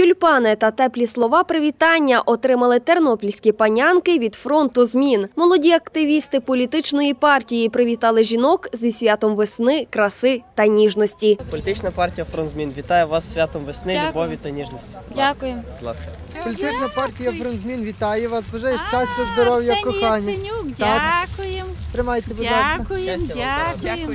Тюльпани та теплі слова привітання отримали тернопільські панянки від фронту змін. Молоді активісти політичної партії привітали жінок зі святом весни, краси та ніжності. Політична партія Фронт змін вітає вас з святом весни, Дякую. любові та ніжності. Дякую. Будь ласка. Політична партія фронт змін вітає вас. Бажаю щастя, здоров'я, кохання. Дякуємо, Тримайте, будь ласка. дякуємо, Щастя вам, дякуємо.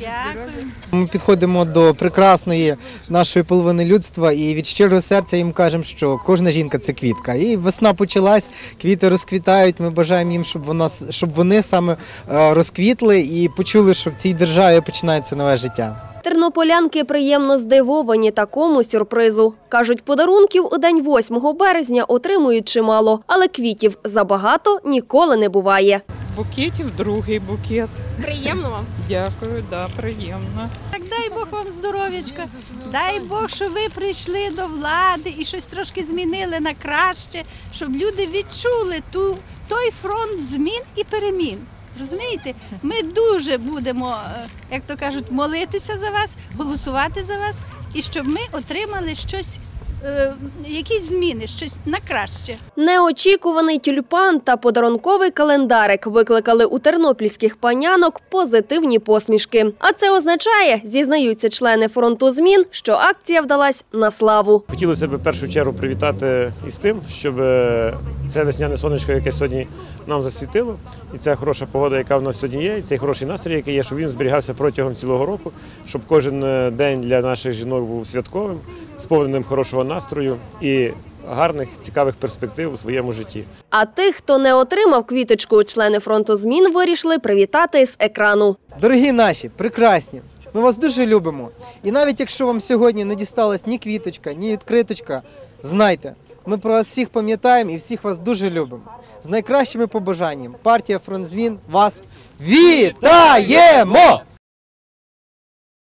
Дякую. Ми підходимо до прекрасної нашої половини людства і від щирого серця їм кажемо, що кожна жінка це квітка. І весна почалась, квіти розквітають. Ми бажаємо їм, щоб вона щоб вони саме е, розквітли і почули, що в цій державі починається нове життя. Тернополянки приємно здивовані такому сюрпризу. Кажуть, подарунків у день 8 березня отримують чимало, але квітів забагато ніколи не буває. Букетів другий букет. Приємно вам. Дякую, да, приємно. Так дай Бог вам здоров'ячка, дай Бог, що ви прийшли до влади і щось трошки змінили на краще, щоб люди відчули ту, той фронт змін і перемін. Розумієте, ми дуже будемо, е, як то кажуть, молитися за вас, голосувати за вас, і щоб ми отримали щось, е, якісь зміни, щось на краще. Неочікуваний тюльпан та подарунковий календарик викликали у тернопільських панянок позитивні посмішки. А це означає, зізнаються члени фронту змін, що акція вдалась на славу. Хотілося б в першу чергу привітати із тим, щоб е, це весняне сонечко, яке сьогодні нам засвітило, і ця хороша погода, яка в нас сьогодні є, і цей хороший настрій, який є, щоб він зберігався протягом цілого року, щоб кожен е, день для наших жінок був святковим, сповненим хорошого настрою і гарних цікавих перспектив у своєму житті. А тих, хто не отримав квіточку, члени фронту змін вирішили привітати з екрану. Дорогі наші, прекрасні. Ми вас дуже любимо. І навіть якщо вам сьогодні не дісталась ні квіточка, ні відкриточка, знайте, ми про вас всіх пам'ятаємо і всіх вас дуже любимо. З найкращими побажаннями партія фронт змін вас вітаємо!